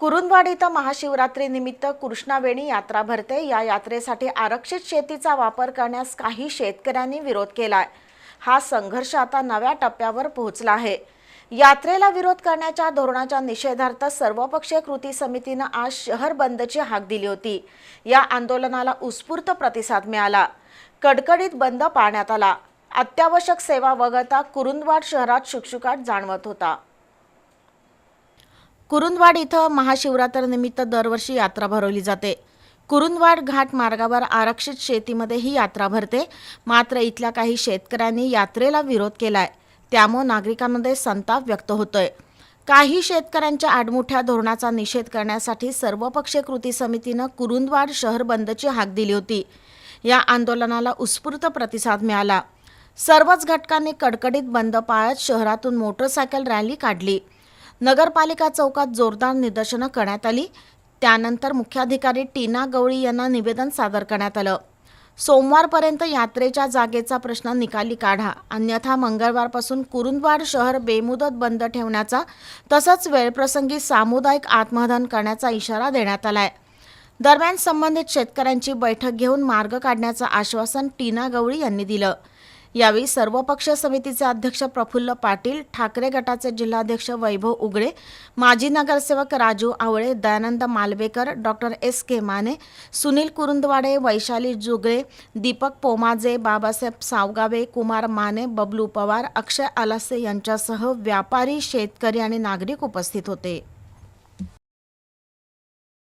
कुरुंदवाड इथं महाशिवरात्रीनिमित्त कृष्णावेणी यात्रा भरते. या यात्रेसाठी आरक्षित शेतीचा वापर करण्यास काही शेतकऱ्यांनी विरोध केलाय. हा संघर्ष आता नव्या टप्प्यावर पोहोचला आहे. यात्रेला विरोध करण्याच्या धोरणाच्या निषेधार्थ सर्वपक्षीय कृती समितीनं आज शहर बंदची हाक दिली होती. या आंदोलनाला उत्स्फूर्त प्रतिसाद मिळाला. कडकडीत बंद पाळण्यात आला. अत्यावश्यक सेवा वगळता कुरुंदवाड शहरात शुकशुकाट जाणवत होता. कुरुंदवाड इथं महाशिवरात्रीनिमित्त दरवर्षी यात्रा भरवली जाते. कुरुंदवाड घाट मार्गावर आरक्षित शेतीमध्ये ही यात्रा भरते. मात्र इथल्या काही शेतकऱ्यांनी यात्रेला विरोध केलाय. त्यामुळे नागरिकांमध्ये संताप व्यक्त होतोय. काही शेतकऱ्यांच्या आडमुठ्या धोरणाचा निषेध करण्यासाठी सर्वपक्षीय कृती समितीनं कुरुंदवाड शहर बंदची हाक दिली होती. या आंदोलनाला उत्स्फूर्त प्रतिसाद मिळाला. सर्वच घटकांनी कडकडीत बंद पाळत शहरातून मोटरसायकल रॅली काढली. नगरपालिका चौकात जोरदार निदर्शनं करण्यात आली. त्यानंतर मुख्याधिकारी टीना गवळी यांना निवेदन सादर करण्यात आलं. सोमवारपर्यंत यात्रेच्या जागेचा प्रश्न निकाली काढा. अन्यथा मंगळवारपासून कुरुंदवाड शहर बेमुदत बंद ठेवण्याचा तसंच वेळप्रसंगी सामुदायिक आत्महनन करण्याचा इशारा देण्यात आलाय. दरम्यान संबंधित शेतकऱ्यांची बैठक घेऊन मार्ग काढण्याचं आश्वासन टीना गवळी यांनी दिलं. यावेळी सर्वपक्ष समितीचे अध्यक्ष प्रफुल्ल पाटील ठाकरे गटाचे जिल्हाध्यक्ष वैभव उगळे माजी नगरसेवक Raju Awale Dayanand Malvekar doctor S K Mane Sunil Kurundwade Vaishali Jugale Deepak Pomaje Babasaheb Savgave Kumar Mane Bablu Pawar Akshay Alase यांच्यासह व्यापारी शेतकरी आणि नागरिक उपस्थित होते.